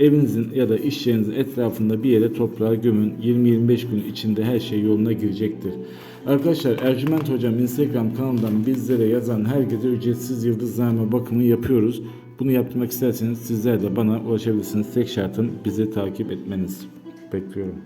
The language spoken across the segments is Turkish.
evinizin ya da iş yerinizin etrafında bir yere toprağa gömün. 20-25 gün içinde her şey yoluna girecektir. Arkadaşlar Ercüment Hocam Instagram kanalından bizlere yazan herkese ücretsiz yıldızname bakımı yapıyoruz. Bunu yaptırmak isterseniz sizler de bana ulaşabilirsiniz. Tek şartım bizi takip etmeniz. Bekliyorum.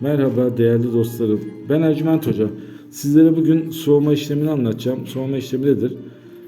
Merhaba değerli dostlarım. Ben Ercüment Hoca. Sizlere bugün soğuma işlemini anlatacağım. Soğuma işlemi nedir?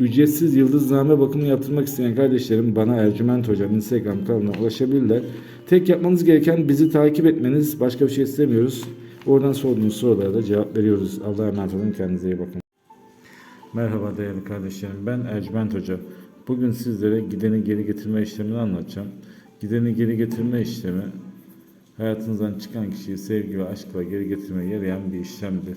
ücretsiz yıldızname bakımı yaptırmak isteyen kardeşlerim bana Ercüment Hocam Instagram kanalına ulaşabilirler. Tek yapmanız gereken bizi takip etmeniz. Başka bir şey istemiyoruz. Oradan sorduğunuz sorulara da cevap veriyoruz. Allah'a emanet olun. Kendinize iyi bakın. Merhaba değerli kardeşlerim. Ben Ercüment Hoca. Bugün sizlere gideni geri getirme işlemini anlatacağım. Gideni geri getirme işlemi hayatınızdan çıkan kişiyi sevgi ve aşkla geri getirmeye yarayan bir işlemdir.